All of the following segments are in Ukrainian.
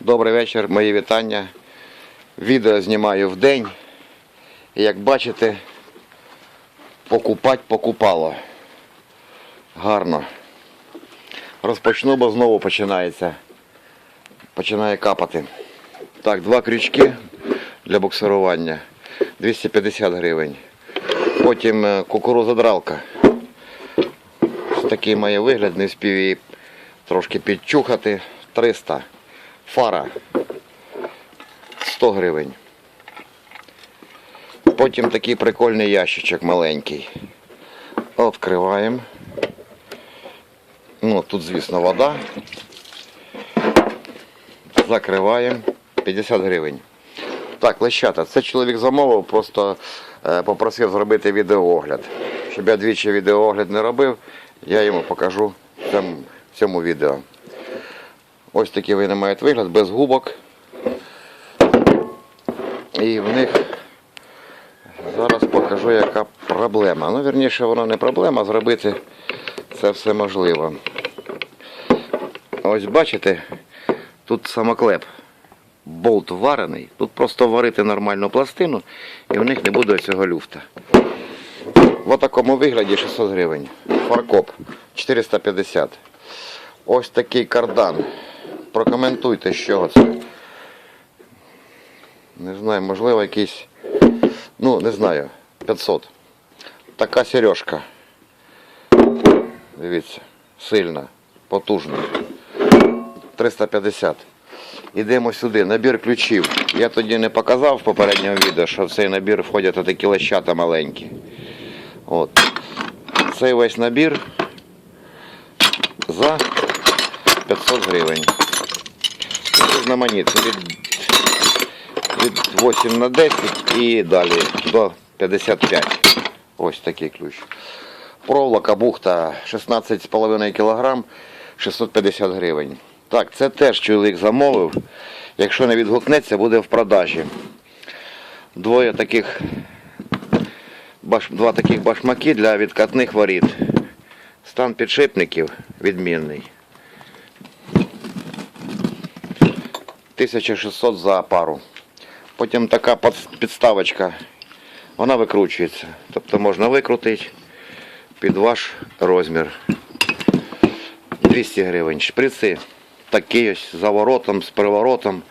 Добрий вечір, мої вітання. Відео знімаю в день. І як бачите, покупать покупало. Гарно. Розпочну, бо знову починається. Починає капати. Так, два крючки для буксирування. 250 гривень. Потім е, кукурузодралка. Такий має вигляд, не встиг її трошки підчухати. 300. Фара 100 гривень. Потім такий прикольний ящичок маленький. Відкриваємо. Ну, тут, звісно, вода. Закриваємо. 50 гривень. Так, лещата, це чоловік замовив, просто е, попросив зробити відеоогляд. Щоб я двічі відеоогляд не робив, я йому покажу в цьому відео. Ось такі вони мають вигляд, без губок. І в них зараз покажу, яка проблема. Ну, вірніше, воно не проблема, зробити це все можливо. Ось бачите, тут самоклеп. Болт варений. Тут просто варити нормальну пластину і в них не буде цього люфта. В такому вигляді 600 гривень. Фаркоп 450. Ось такий кардан. Прокоментуйте, з чого це. Не знаю, можливо, якийсь. Ну, не знаю, 500. Така сережка. Дивіться, сильна, потужна. 350. Ідемо сюди. Набір ключів. Я тоді не показав в попередньому відео, що в цей набір входять отакі лещата маленькі. От. Цей весь набір за 500 гривень. Знаменіт від, від 8 на 10 і далі до 55. Ось такий ключ. Проволока бухта 16,5 кг 650 гривень. Так, це теж чоловік замовив. Якщо не відгукнеться, буде в продажі. Двоє таких два таких башмаки для відкатних воріт. Стан підшипників відмінний. 1600 за пару. Потім така підставочка, вона викручується. Тобто можна викрутити під ваш розмір. 200 гривень. Шприци такі ось з воротом, з приворотом,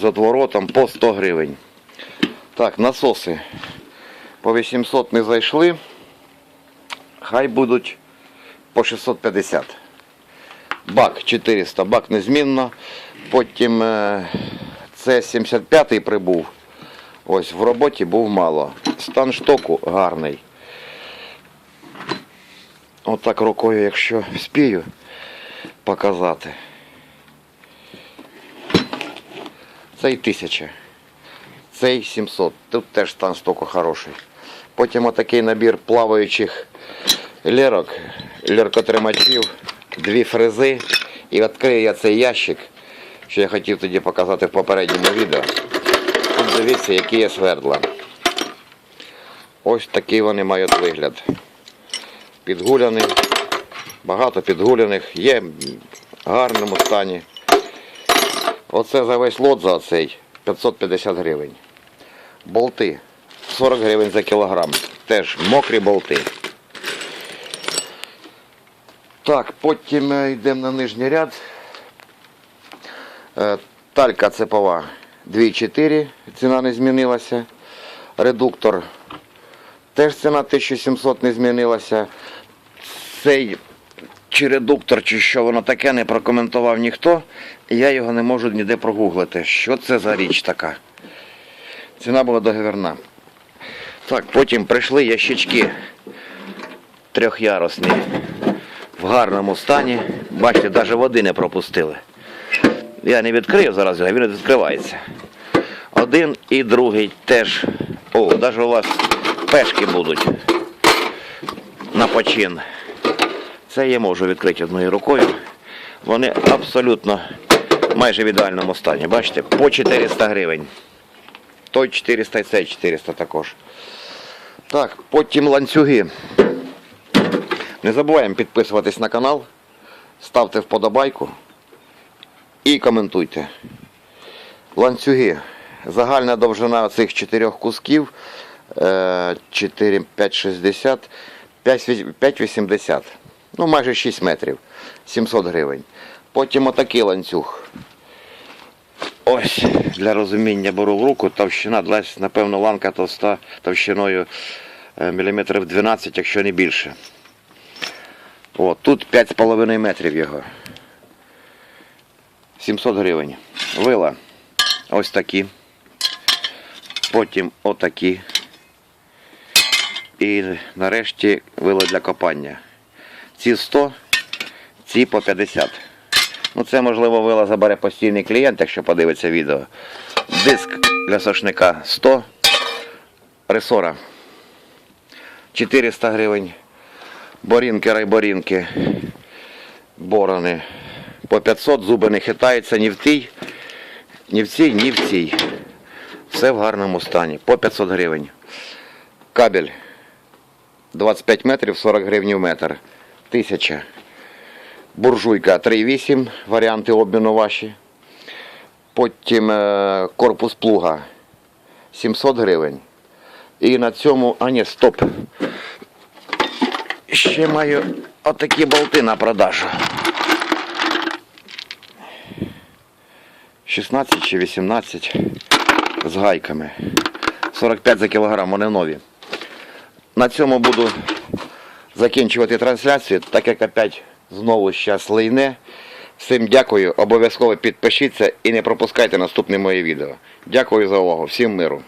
з отворотом по 100 гривень. Так, насоси по 800 не зайшли. Хай будуть по 650. Бак 400, бак незмінно. Потім е, це 75-й прибув. Ось в роботі був мало. Стан штоку гарний. Отак рукою, якщо спію показати. Цей 1000. Цей 700. Тут теж стан стоку хороший. Потім отакий набір плаваючих лірок, ліркотримачів, дві фрези. І відкрию я цей ящик, що я хотів тоді показати в попередньому відео. Тут дивіться, які є свердла. Ось такий вони мають вигляд. Підгуляний, багато підгуляних, є в гарному стані. Оце за весь лот за цей 550 гривень. Болти 40 гривень за кілограм. Теж мокрі болти. Так, потім е, йдемо на нижній ряд. Е, Талька цепова 2,4, ціна не змінилася. Редуктор теж ціна 1700 не змінилася. Цей чи редуктор, чи що воно таке, не прокоментував ніхто. Я його не можу ніде прогуглити. Що це за річ така? Ціна була договірна. Так, потім прийшли ящички трьохярусні в гарному стані. Бачите, навіть води не пропустили. Я не відкрив зараз його, він не відкривається. Один і другий теж. О, навіть у вас пешки будуть на почин. Це я можу відкрити одною рукою. Вони абсолютно майже в ідеальному стані. Бачите, по 400 гривень. Той 400 і цей 400 також. Так, потім ланцюги. Не забуваємо підписуватись на канал, ставте вподобайку і коментуйте. Ланцюги. Загальна довжина цих чотирьох кусків е, 4, 5, 60, 5, 80. Ну, майже 6 метрів. 700 гривень. Потім отакий ланцюг. Ось, для розуміння беру в руку, товщина, напевно, ланка товста товщиною е, міліметрів 12, якщо не більше. О, тут 5,5 метрів його. 700 гривень. Вила. Ось такі. Потім отакі. І нарешті вила для копання. Ці 100, ці по 50. Ну це можливо вила забере постійний клієнт, якщо подивиться відео. Диск для сошника 100. Ресора 400 гривень. Борінки, райборінки. Борони по 500, зуби не хитаються ні в тій, ні в цій, ні в цій. Все в гарному стані. По 500 гривень. Кабель 25 метрів, 40 гривень в метр. Тисяча. Буржуйка 3,8, варіанти обміну ваші. Потім е, корпус плуга 700 гривень. І на цьому, а ні, стоп. Ще маю отакі болти на продажу. 16 чи 18 з гайками. 45 за кілограм, вони нові. На цьому буду закінчувати трансляцію, так як опять знову щас лейне. Всім дякую, обов'язково підпишіться і не пропускайте наступне моє відео. Дякую за увагу, всім миру.